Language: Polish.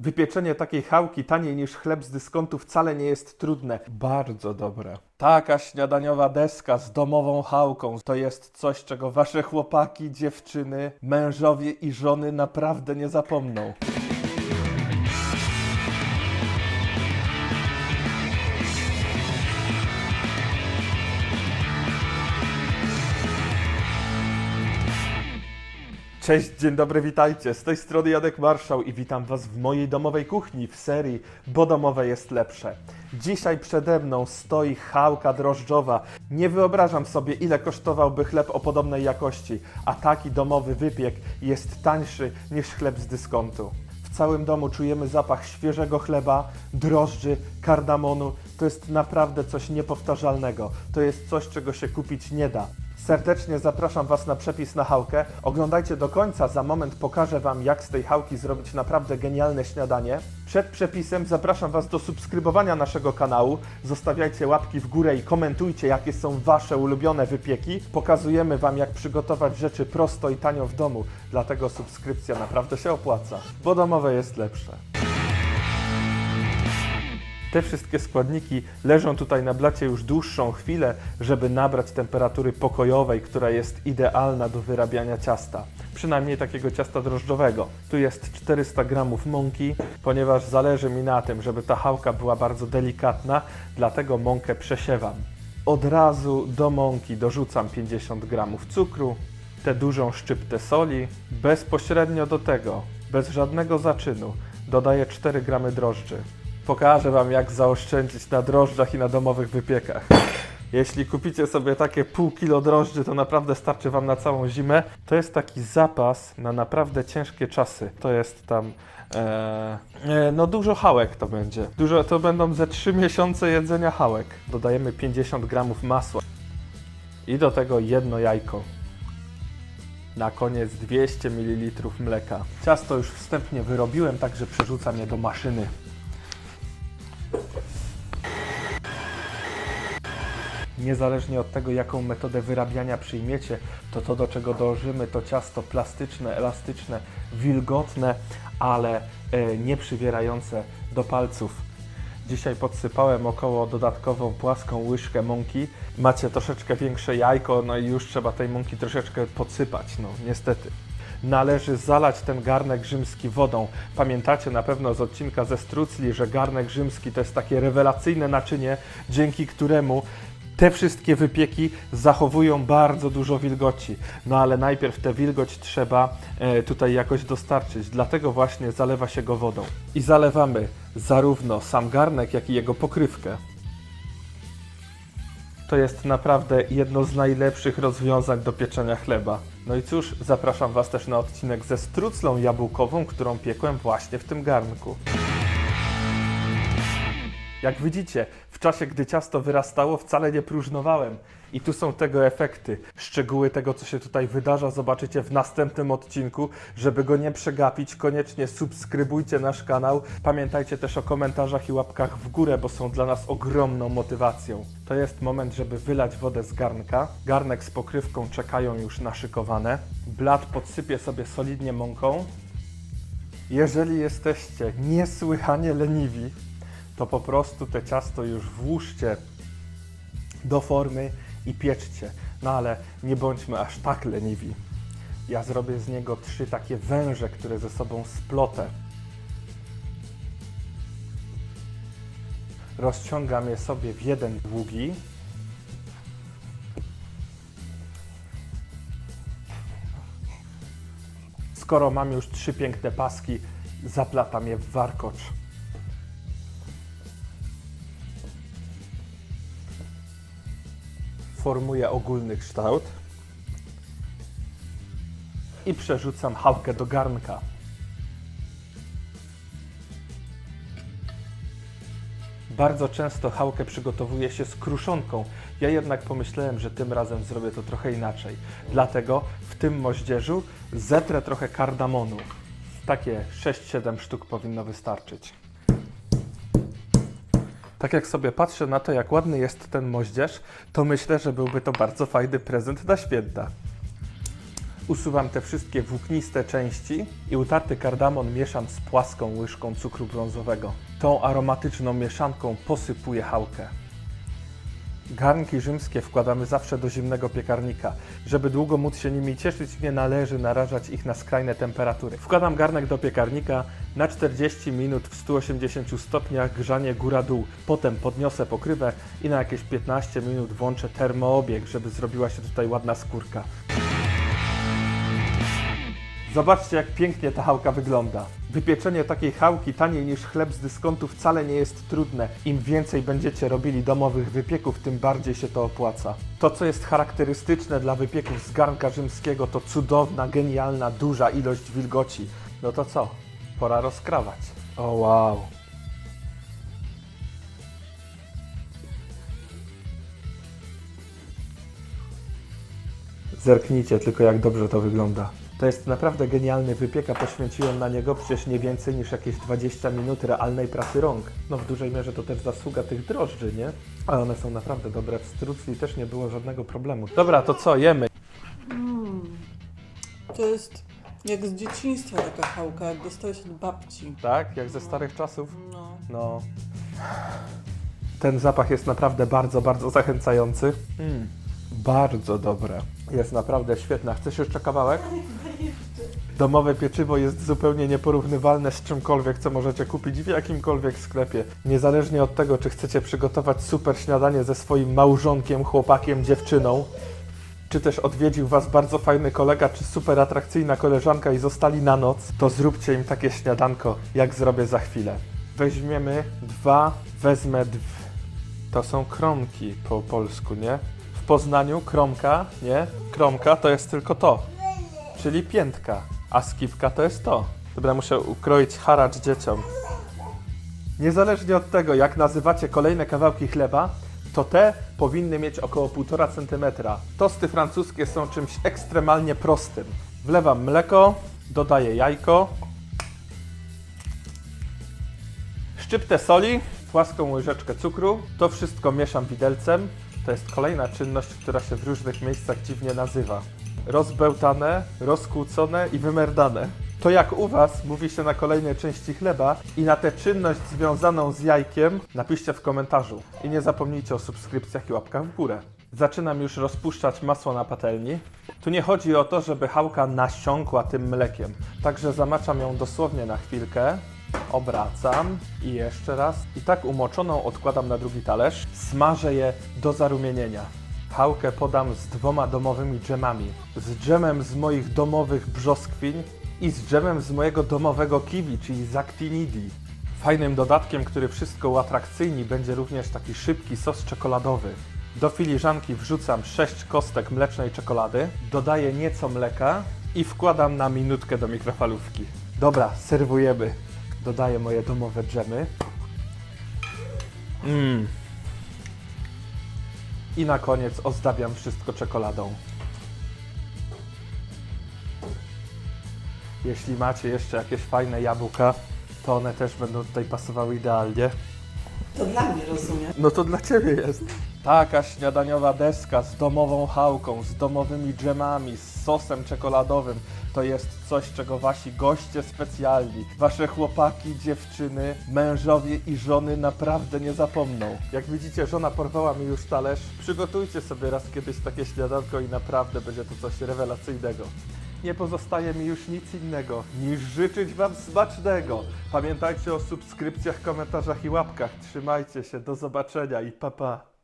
Wypieczenie takiej chałki taniej niż chleb z dyskontu wcale nie jest trudne. Bardzo dobre. Taka śniadaniowa deska z domową chałką to jest coś, czego wasze chłopaki, dziewczyny, mężowie i żony naprawdę nie zapomną. Cześć, dzień dobry, witajcie. Z tej strony Jadek Marszał i witam Was w mojej domowej kuchni w serii Bo domowe jest lepsze. Dzisiaj przede mną stoi chałka drożdżowa. Nie wyobrażam sobie, ile kosztowałby chleb o podobnej jakości, a taki domowy wypiek jest tańszy niż chleb z dyskontu. W całym domu czujemy zapach świeżego chleba, drożdży, kardamonu. To jest naprawdę coś niepowtarzalnego. To jest coś, czego się kupić nie da. Serdecznie zapraszam Was na przepis na chałkę. Oglądajcie do końca, za moment pokażę Wam, jak z tej chałki zrobić naprawdę genialne śniadanie. Przed przepisem zapraszam Was do subskrybowania naszego kanału. Zostawiajcie łapki w górę i komentujcie, jakie są Wasze ulubione wypieki. Pokazujemy Wam, jak przygotować rzeczy prosto i tanio w domu, dlatego subskrypcja naprawdę się opłaca, bo domowe jest lepsze. Te wszystkie składniki leżą tutaj na blacie już dłuższą chwilę, żeby nabrać temperatury pokojowej, która jest idealna do wyrabiania ciasta. Przynajmniej takiego ciasta drożdżowego. Tu jest 400 gramów mąki, ponieważ zależy mi na tym, żeby ta chałka była bardzo delikatna, dlatego mąkę przesiewam. Od razu do mąki dorzucam 50 gramów cukru, tę dużą szczyptę soli, bezpośrednio do tego, bez żadnego zaczynu, dodaję 4 gramy drożdży. Pokażę Wam, jak zaoszczędzić na drożdżach i na domowych wypiekach. Jeśli kupicie sobie takie pół kilo drożdży, to naprawdę starczy Wam na całą zimę. To jest taki zapas na naprawdę ciężkie czasy. To jest tam, e, e, no dużo hałek to będzie. Dużo, to będą ze 3 miesiące jedzenia hałek. Dodajemy 50 gramów masła. I do tego jedno jajko. Na koniec 200 ml mleka. Ciasto już wstępnie wyrobiłem, także przerzucam je do maszyny. Niezależnie od tego, jaką metodę wyrabiania przyjmiecie, to to, do czego dążymy, to ciasto plastyczne, elastyczne, wilgotne, ale e, nie przywierające do palców. Dzisiaj podsypałem około dodatkową płaską łyżkę mąki. Macie troszeczkę większe jajko, no i już trzeba tej mąki troszeczkę podsypać, no niestety. Należy zalać ten garnek rzymski wodą. Pamiętacie na pewno z odcinka ze Strucli, że garnek rzymski to jest takie rewelacyjne naczynie, dzięki któremu te wszystkie wypieki zachowują bardzo dużo wilgoci. No ale najpierw tę wilgoć trzeba e, tutaj jakoś dostarczyć. Dlatego właśnie zalewa się go wodą. I zalewamy zarówno sam garnek, jak i jego pokrywkę. To jest naprawdę jedno z najlepszych rozwiązań do pieczenia chleba. No i cóż, zapraszam Was też na odcinek ze struclą jabłkową, którą piekłem właśnie w tym garnku. Jak widzicie, w czasie gdy ciasto wyrastało, wcale nie próżnowałem. I tu są tego efekty. Szczegóły tego, co się tutaj wydarza, zobaczycie w następnym odcinku. Żeby go nie przegapić, koniecznie subskrybujcie nasz kanał. Pamiętajcie też o komentarzach i łapkach w górę, bo są dla nas ogromną motywacją. To jest moment, żeby wylać wodę z garnka. Garnek z pokrywką czekają już naszykowane. Blat podsypię sobie solidnie mąką. Jeżeli jesteście niesłychanie leniwi, to po prostu te ciasto już włóżcie do formy i pieczcie. No ale nie bądźmy aż tak leniwi. Ja zrobię z niego trzy takie węże, które ze sobą splotę. Rozciągam je sobie w jeden długi. Skoro mam już trzy piękne paski, zaplatam je w warkocz. Formuję ogólny kształt i przerzucam chałkę do garnka. Bardzo często chałkę przygotowuje się z kruszonką. Ja jednak pomyślałem, że tym razem zrobię to trochę inaczej. Dlatego w tym moździerzu zetrę trochę kardamonu. Takie 6-7 sztuk powinno wystarczyć. Tak jak sobie patrzę na to, jak ładny jest ten moździerz, to myślę, że byłby to bardzo fajny prezent na święta. usuwam te wszystkie włókniste części i utarty kardamon mieszam z płaską łyżką cukru brązowego. Tą aromatyczną mieszanką posypuję chałkę. Garnki rzymskie wkładamy zawsze do zimnego piekarnika. Żeby długo móc się nimi cieszyć, nie należy narażać ich na skrajne temperatury. Wkładam garnek do piekarnika na 40 minut w 180 stopniach grzanie góra-dół. Potem podniosę pokrywę i na jakieś 15 minut włączę termoobieg, żeby zrobiła się tutaj ładna skórka. Zobaczcie, jak pięknie ta chałka wygląda. Wypieczenie takiej chałki taniej niż chleb z dyskontu wcale nie jest trudne. Im więcej będziecie robili domowych wypieków, tym bardziej się to opłaca. To, co jest charakterystyczne dla wypieków z garnka rzymskiego, to cudowna, genialna, duża ilość wilgoci. No to co? Pora rozkrawać. O wow. Zerknijcie tylko, jak dobrze to wygląda. To jest naprawdę genialny wypiek, a poświęciłem na niego przecież nie więcej niż jakieś 20 minut realnej pracy rąk. No w dużej mierze to też zasługa tych drożdży, nie? Ale one są naprawdę dobre. W strucli też nie było żadnego problemu. Dobra, to co, jemy? To jest jak z dzieciństwa taka chałka, jak dostałeś od babci. Tak? Jak ze starych czasów? No. No. Ten zapach jest naprawdę bardzo, bardzo zachęcający. Mm. Bardzo dobre. Jest naprawdę świetna. Chcesz jeszcze kawałek? Domowe pieczywo jest zupełnie nieporównywalne z czymkolwiek, co możecie kupić w jakimkolwiek sklepie. Niezależnie od tego, czy chcecie przygotować super śniadanie ze swoim małżonkiem, chłopakiem, dziewczyną, czy też odwiedził Was bardzo fajny kolega, czy super atrakcyjna koleżanka i zostali na noc, to zróbcie im takie śniadanko, jak zrobię za chwilę. Weźmiemy dwa, wezmę dw... To są kromki po polsku, nie? W Poznaniu kromka, nie? Kromka to jest tylko to, czyli piętka, a skipka to jest to. Dobra, muszę ukroić haracz dzieciom. Niezależnie od tego, jak nazywacie kolejne kawałki chleba, to te powinny mieć około 1,5 cm. Tosty francuskie są czymś ekstremalnie prostym. Wlewam mleko, dodaję jajko, szczyptę soli, płaską łyżeczkę cukru. To wszystko mieszam widelcem. To jest kolejna czynność, która się w różnych miejscach dziwnie nazywa. Rozbełtane, rozkłócone i wymerdane. To jak u Was mówi się na kolejnej części chleba i na tę czynność związaną z jajkiem napiszcie w komentarzu. I nie zapomnijcie o subskrypcjach i łapkach w górę. Zaczynam już rozpuszczać masło na patelni. Tu nie chodzi o to, żeby chałka nasiąkła tym mlekiem. Także zamaczam ją dosłownie na chwilkę. Obracam i jeszcze raz. I tak umoczoną odkładam na drugi talerz. Smażę je do zarumienienia. Chałkę podam z dwoma domowymi dżemami. Z dżemem z moich domowych brzoskwiń i z dżemem z mojego domowego kiwi, czyli actinidi. Fajnym dodatkiem, który wszystko uatrakcyjni, będzie również taki szybki sos czekoladowy. Do filiżanki wrzucam 6 kostek mlecznej czekolady, dodaję nieco mleka i wkładam na minutkę do mikrofalówki. Dobra, serwujemy. Dodaję moje domowe dżemy. Mmm. I na koniec ozdabiam wszystko czekoladą. Jeśli macie jeszcze jakieś fajne jabłka, to one też będą tutaj pasowały idealnie. To dla mnie, rozumiem. No to dla Ciebie jest. Taka śniadaniowa deska z domową chałką, z domowymi dżemami, z sosem czekoladowym. To jest coś, czego Wasi goście specjalni, Wasze chłopaki, dziewczyny, mężowie i żony naprawdę nie zapomną. Jak widzicie, żona porwała mi już talerz. Przygotujcie sobie raz kiedyś takie śniadanko i naprawdę będzie to coś rewelacyjnego. Nie pozostaje mi już nic innego, niż życzyć Wam smacznego. Pamiętajcie o subskrypcjach, komentarzach i łapkach. Trzymajcie się, do zobaczenia i pa pa.